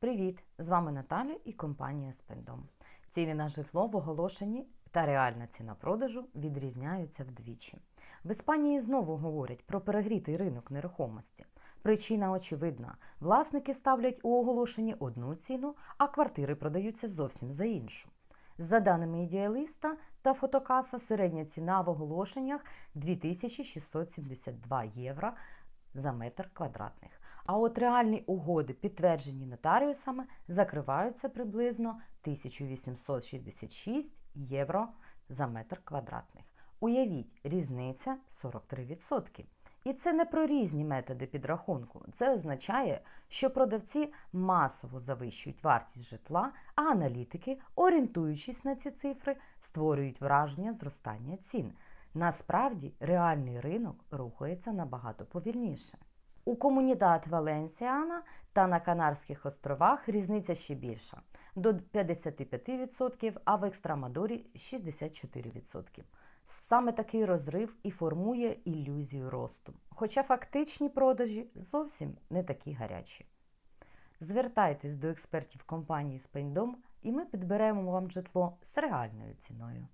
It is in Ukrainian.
Привіт! З вами Наталя і компанія Спендом. Ціни на житло в оголошенні та реальна ціна продажу відрізняються вдвічі. В Іспанії знову говорять про перегрітий ринок нерухомості. Причина очевидна: власники ставлять у оголошенні одну ціну, а квартири продаються зовсім за іншу. За даними ідеаліста та фотокаса, середня ціна в оголошеннях 2672 євро за метр квадратних. А от реальні угоди, підтверджені нотаріусами, закриваються приблизно 1866 євро за метр квадратних. Уявіть, різниця 43%. І це не про різні методи підрахунку. Це означає, що продавці масово завищують вартість житла, а аналітики, орієнтуючись на ці цифри, створюють враження зростання цін. Насправді реальний ринок рухається набагато повільніше. У комунідат Валенсіана та на Канарських островах різниця ще більша до 55%, а в Екстрамадорі 64%. Саме такий розрив і формує ілюзію росту. Хоча фактичні продажі зовсім не такі гарячі. Звертайтесь до експертів компанії Спейндом і ми підберемо вам житло з реальною ціною.